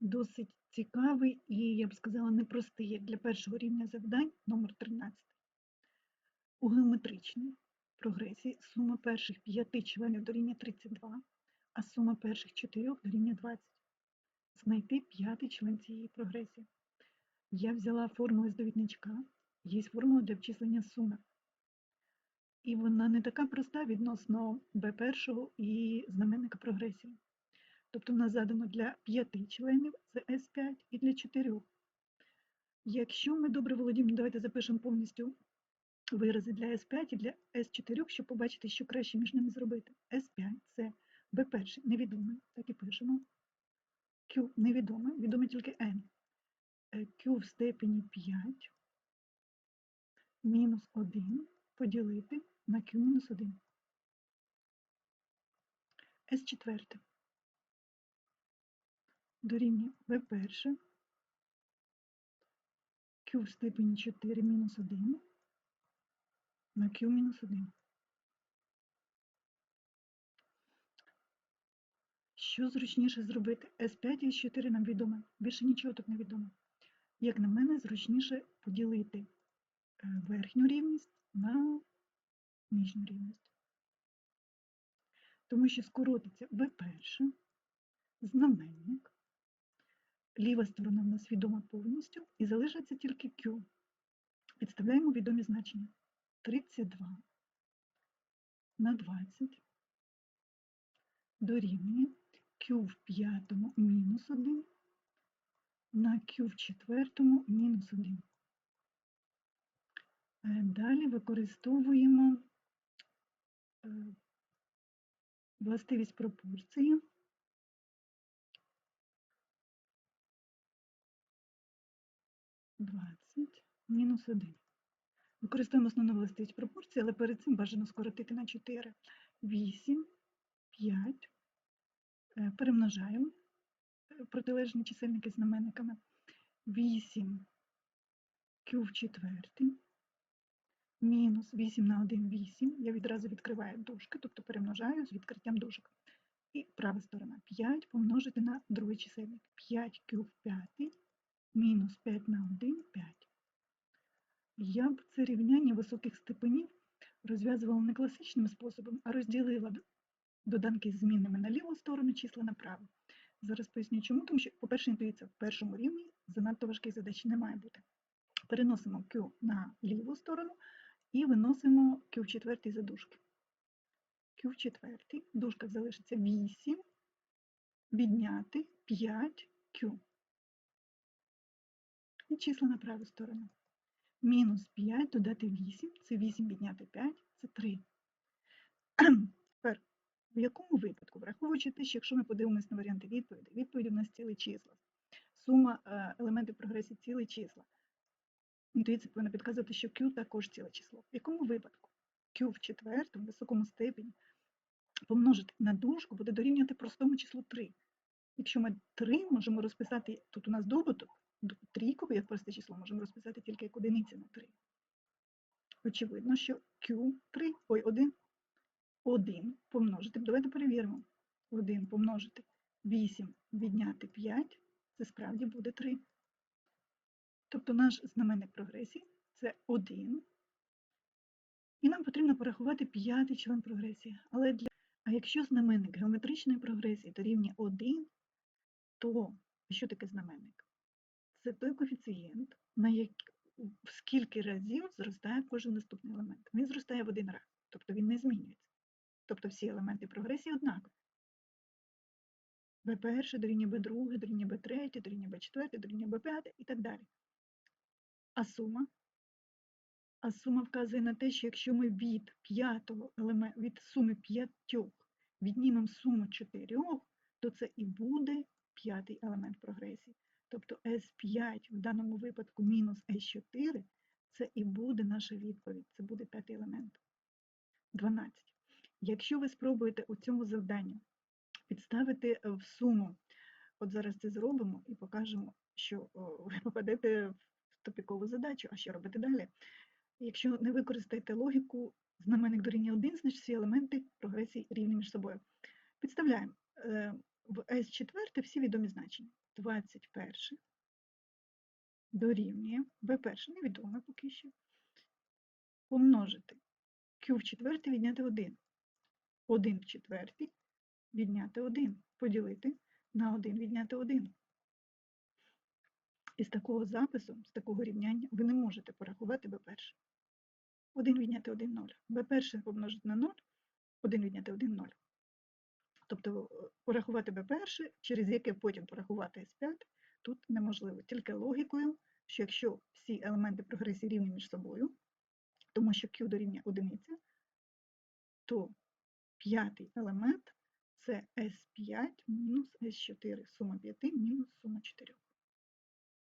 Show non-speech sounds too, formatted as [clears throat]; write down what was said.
Досить цікавий і, я б сказала, непростий, як для першого рівня завдань, номер 13. У геометричній прогресії сума перших п'яти членів дорівнює 32, а сума перших чотирьох дорівнює 20. Знайти п'ятий член цієї прогресії. Я взяла формулу з довідничка, є формула для обчислення суми. І вона не така проста відносно b1 і знаменника прогресії. Тобто в нас задано для 5 членів це S5 і для 4. Якщо ми добре володіємо, давайте запишемо повністю вирази для S5 і для S4, щоб побачити, що краще між ними зробити. S5 це B1 невідомий, так і пишемо. Q невідомий, відомий тільки N. Е, Q в степені 5 мінус 1 поділити на Q мінус 1. S4 дорівнює V1, Q в степені 4 мінус 1 на Q мінус 1. Що зручніше зробити? S5 і S4 нам відомо. Більше нічого тут не відомо. Як на мене, зручніше поділити е, верхню рівність на нижню рівність. Тому що скоротиться V1, знаменник, ліва сторона в нас відома повністю, і залишиться тільки Q. Підставляємо відомі значення. 32 на 20 дорівнює Q в п'ятому мінус 1 на Q в четвертому мінус 1. Е, Далі використовуємо е, властивість пропорції. Двадцять мінус 1. Використовуємо основну властивість пропорції, але перед цим бажано скоротити на 4. 8, 5. Е, Перемножаємо е, протилежні чисельники знаменниками. 8 Q в четвертий мінус 8 на 1 8. Я відразу відкриваю дужки, тобто перемножаю з відкриттям дужок. І права сторона 5 помножити на другий чисельник. 5Q в п'ятий мінус 5 на 1 5. Я б це рівняння високих степенів розв'язувала не класичним способом, а розділила доданки з змінними на ліву сторону, числа на праву. Зараз поясню чому, тому що, по-перше, інтуїція в першому рівні занадто важких задач не має бути. Переносимо Q на ліву сторону і виносимо Q в четвертий за. Q в четвертий, в дужках залишиться 8, відняти 5Q. І числа на праву сторону. Мінус 5 додати 8, це 8 відняти 5, це 3. [clears throat] Тепер, в якому випадку, враховуючи те, що якщо ми подивимося на варіанти відповіді, відповіді у нас цілі числа. Сума е, елементів прогресії цілі числа. Інтуїція повинна підказувати, що Q також ціле число. В якому випадку? Q в четвертому, високому степені помножити на дужку буде дорівнювати простому числу 3. Якщо ми 3 можемо розписати, тут у нас добуток, трійку, як просте число, можемо розписати тільки як одиниця на 3. Очевидно, що Q3, ой, 1, 1 помножити, давайте перевіримо. 1 помножити 8 відняти 5, це справді буде 3. Тобто наш знаменник прогресії це 1. І нам потрібно порахувати п'ятий член прогресії. Але для... А якщо знаменник геометричної прогресії дорівнює 1, то що таке знаменник? Це той коефіцієнт, на як... скільки разів зростає кожен наступний елемент. Він зростає в один раз, тобто він не змінюється. Тобто всі елементи прогресії однакові. B1 дорівнює B2, дорівнює B3, дорівнює B4, дорівнює B5 і так далі. А сума? А сума вказує на те, що якщо ми від п'ятого елементу, від суми п'ятьох віднімемо суму чотирьох, то це і буде п'ятий елемент прогресії. Тобто S5 в даному випадку мінус S4 це і буде наша відповідь. Це буде п'ятий елемент. 12. Якщо ви спробуєте у цьому завданні підставити в суму, от зараз це зробимо і покажемо, що [laughs] ви попадете в тупікову задачу, а що робити далі? Якщо не використаєте логіку, знаменник дорівнює 1, значить всі елементи прогресії рівні між собою. Підставляємо в S4 всі відомі значення. 21 дорівнює b1 невідоме поки що. Помножити q в четвертій відняти 1. 1 в четвертій відняти 1. Поділити на 1 відняти 1. Із такого запису, з такого рівняння, ви не можете порахувати b1. 1 відняти 1 0. b1 помножити на 0, 1 відняти 1 0. Тобто е, порахувати b1, через яке потім порахувати s5, тут неможливо. Тільки логікою, що якщо всі елементи прогресії рівні між собою, тому що q дорівнює одиниця, то п'ятий елемент це S5 мінус S4, сума 5 мінус сума 4.